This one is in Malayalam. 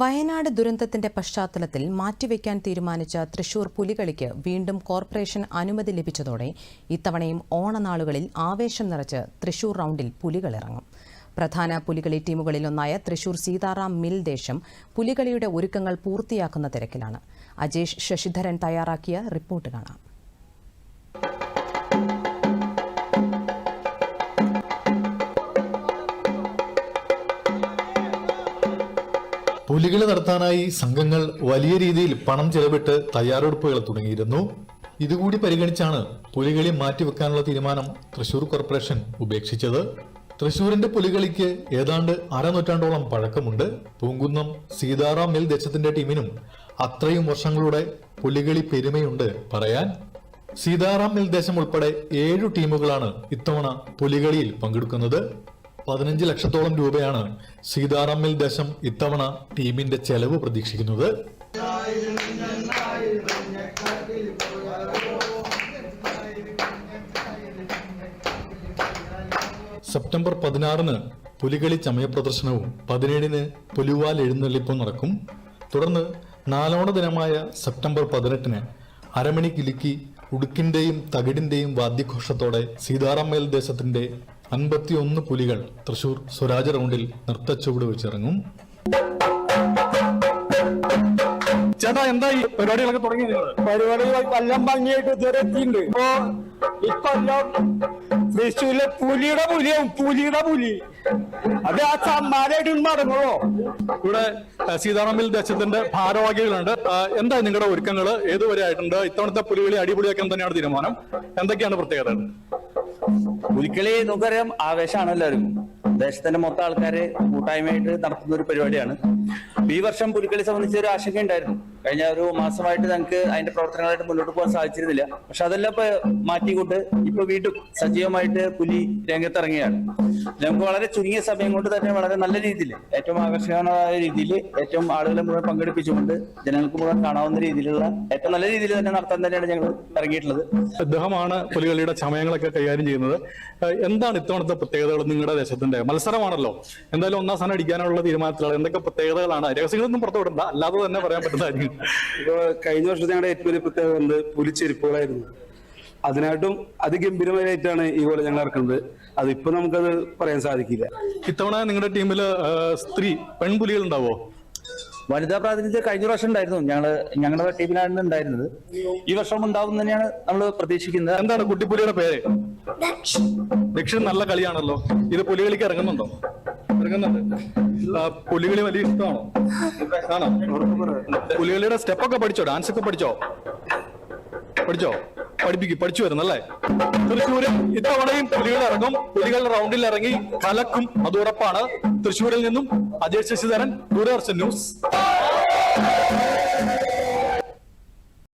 വയനാട് ദുരന്തത്തിന്റെ പശ്ചാത്തലത്തിൽ മാറ്റിവെക്കാൻ തീരുമാനിച്ച തൃശൂർ പുലികളിക്ക് വീണ്ടും കോർപ്പറേഷൻ അനുമതി ലഭിച്ചതോടെ ഇത്തവണയും ഓണനാളുകളിൽ ആവേശം നിറച്ച് തൃശൂർ റൗണ്ടിൽ പുലികളിറങ്ങും പ്രധാന പുലികളി ടീമുകളിലൊന്നായ തൃശൂർ സീതാറാം മിൽ ദേശം പുലികളിയുടെ ഒരുക്കങ്ങൾ പൂർത്തിയാക്കുന്ന തിരക്കിലാണ്. അജേഷ് ശശിധരൻ തയ്യാറാക്കിയ റിപ്പോർട്ട് കാണാം. പുലികളി നടത്താനായി സംഘങ്ങൾ വലിയ രീതിയിൽ പണം ചെലവിട്ട് തയ്യാറെടുപ്പുകൾ തുടങ്ങിയിരുന്നു. ഇതുകൂടി പരിഗണിച്ചാണ് പുലികളി മാറ്റിവെക്കാനുള്ള തീരുമാനം തൃശൂർ കോർപ്പറേഷൻ ഉപേക്ഷിച്ചത്. തൃശൂരിന്റെ പുലികളിക്ക് ഏതാണ്ട് അരനൂറ്റാണ്ടോളം പഴക്കമുണ്ട്. പൂങ്കുന്നം സീതാറാം മിൽ ദേശത്തിന്റെ ടീമിനും അത്രയും വർഷങ്ങളുടെ പുലികളി പെരുമയുണ്ട് പറയാൻ. സീതാറാം മിൽ ദേശം ഉൾപ്പെടെ ഏഴു ടീമുകളാണ് ഇത്തവണ പുലികളിയിൽ പങ്കെടുക്കുന്നത്. പതിനഞ്ച് ലക്ഷത്തോളം രൂപയാണ് സീതാറാം ദശം ഇത്തവണ ടീമിന്റെ ചെലവ് പ്രതീക്ഷിക്കുന്നത്. സെപ്റ്റംബർ പതിനാറിന് പുലികളി ചമയ പ്രദർശനവും പതിനേഴിന് പുലിവാൽ എഴുന്നള്ളിപ്പും നടക്കും. തുടർന്ന് നാലോണ ദിനമായ സെപ്റ്റംബർ പതിനെട്ടിന് അരമണി കിലുക്കി ഉടുക്കിന്റെയും തകിടിന്റെയും വാദ്യഘോഷത്തോടെ സീതാറാം മേൽ ദേശത്തിന്റെ അൻപത്തിയൊന്ന് പുലികൾ തൃശൂർ സ്വരാജ് റൗണ്ടിൽ നൃത്തച്ചുവട് വെച്ചിറങ്ങും. ചേട്ടാ എന്തായി? ഈ പരിപാടികളൊക്കെ തുടങ്ങി? പരിപാടികൾ കൊല്ലം ഭംഗിയായിട്ട് ഇതുവരെ എത്തിയിട്ടുണ്ട്. ഇപ്പോ ഇക്കൊല്ലം തൃശ്ശൂരിലെ പുലിയുടെ പുലിയും പുലിയുടെ പുലി. അത് ആ സമ്മാനായിട്ട് മടങ്ങുള്ളൂ ഇവിടെ സീതാറാമിൽ ദേശത്തിന്റെ ഭാരവാഹികളുണ്ട്. എന്താ നിങ്ങളുടെ ഒരുക്കങ്ങൾ? ഏതുവരെ ആയിട്ടുണ്ട്? ഇത്തവണത്തെ പുലികളി അടിപൊളിയാക്കാൻ തന്നെയാണ് തീരുമാനം. എന്തൊക്കെയാണ് പ്രത്യേകതകൾ പുലിക്കളി നമുക്കറിയാം ആവേശമാണ് എല്ലാവരും. ദേശത്തിന്റെ മൊത്തം ആൾക്കാര് കൂട്ടായ്മയായിട്ട് നടത്തുന്ന ഒരു പരിപാടിയാണ്. ഈ വർഷം പുലിക്കളി സംബന്ധിച്ച് ഒരു ആശങ്ക ഉണ്ടായിരുന്നു. കഴിഞ്ഞ ഒരു മാസമായിട്ട് ഞങ്ങൾക്ക് അതിന്റെ പ്രവർത്തനങ്ങളായിട്ട് മുന്നോട്ട് പോകാൻ സാധിച്ചിരുന്നില്ല. പക്ഷെ അതെല്ലാം ഇപ്പൊ മാറ്റിക്കൊണ്ട് ഇപ്പൊ വീണ്ടും സജീവമായിട്ട് പുലി രംഗത്തിറങ്ങിയാണ് നമുക്ക് വളരെ ചുരുങ്ങിയ സമയം കൊണ്ട് തന്നെ വളരെ നല്ല രീതിയിൽ ഏറ്റവും ആകർഷകമായ രീതിയിൽ ഏറ്റവും ആളുകളെ മുഴുവൻ പങ്കെടുപ്പിച്ചുകൊണ്ട് ജനങ്ങൾക്ക് മുഴുവൻ കാണാവുന്ന രീതിയിലുള്ള ഏറ്റവും നല്ല രീതിയിൽ തന്നെ നടത്താൻ തന്നെയാണ് ഞങ്ങൾ ഇറങ്ങിയിട്ടുള്ളത്. അദ്ദേഹമാണ് പുലികളിയുടെ ചമയങ്ങളൊക്കെ കൈകാര്യം ചെയ്യുന്നത്. എന്താണ് ഇത്തവണത്തെ പ്രത്യേകതകൾ നിങ്ങളുടെ ദേശത്തിന്റെ മത്സരമാണല്ലോ. എന്തായാലും ഒന്നാം സ്ഥാനം അടിക്കാനുള്ള തീരുമാനത്തിലാണ്. എന്തൊക്കെ പ്രത്യേകതകളാണ്? രഹസ്യങ്ങളൊന്നും പുറത്തു വിടണ്ട. അല്ലാതെ തന്നെ പറയാൻ പറ്റുന്നതായിരിക്കും ഇപ്പൊ കഴിഞ്ഞ വർഷത്തെ ഞങ്ങളുടെ ഏറ്റവും വലിയ പ്രത്യേകത എന്ത്? പുലിച്ചെരുപ്പുകളായിരുന്നു. അതിനായിട്ടും അതിഗംഭീരമായിട്ടാണ് ഈ പോലെ ഞങ്ങൾ ഇറക്കുന്നത്. അതിപ്പോ നമുക്കത് പറയാൻ സാധിക്കില്ല. ഇത്തവണ നിങ്ങളുടെ ടീമിൽ സ്ത്രീ പെൺപുലികൾ ഉണ്ടാവോ? വനിതാ പ്രാതിനിധ്യം കഴിഞ്ഞ പ്രാവശ്യം ഉണ്ടായിരുന്നു. ഞങ്ങൾ ഞങ്ങളുടെ ടീമിലാണ് ഉണ്ടായിരുന്നത്. ഈ വർഷം ഉണ്ടാവും തന്നെയാണ് നമ്മൾ പ്രതീക്ഷിക്കുന്നത്. എന്താണ് കുട്ടിപ്പുലിയുടെ പേര്? ദക്ഷിൺ നല്ല കളിയാണല്ലോ. ഇത് പുലികളിക്ക് ഇറങ്ങുന്നുണ്ടോ? ഇറങ്ങുന്നുണ്ട്. പുലികളി വലിയ ഇഷ്ടമാണോ? ആണോ? പുലികളിയുടെ സ്റ്റെപ്പൊക്കെ പഠിച്ചോ? ഡാൻസ് ഒക്കെ പഠിച്ചോ? പഠിച്ചോ? പഠിപ്പിക്കും പഠിച്ചു വരുന്നല്ലേ തൃശ്ശൂര് ഇത്തവണയും പുലികൾ ഇറങ്ങും പുലികൾ റൗണ്ടിൽ ഇറങ്ങി കലക്കും. അത് ഉറപ്പാണ്. തൃശ്ശൂരിൽ നിന്നും അജയ് ശശിധരൻ ദൂരദർശൻ ന്യൂസ്.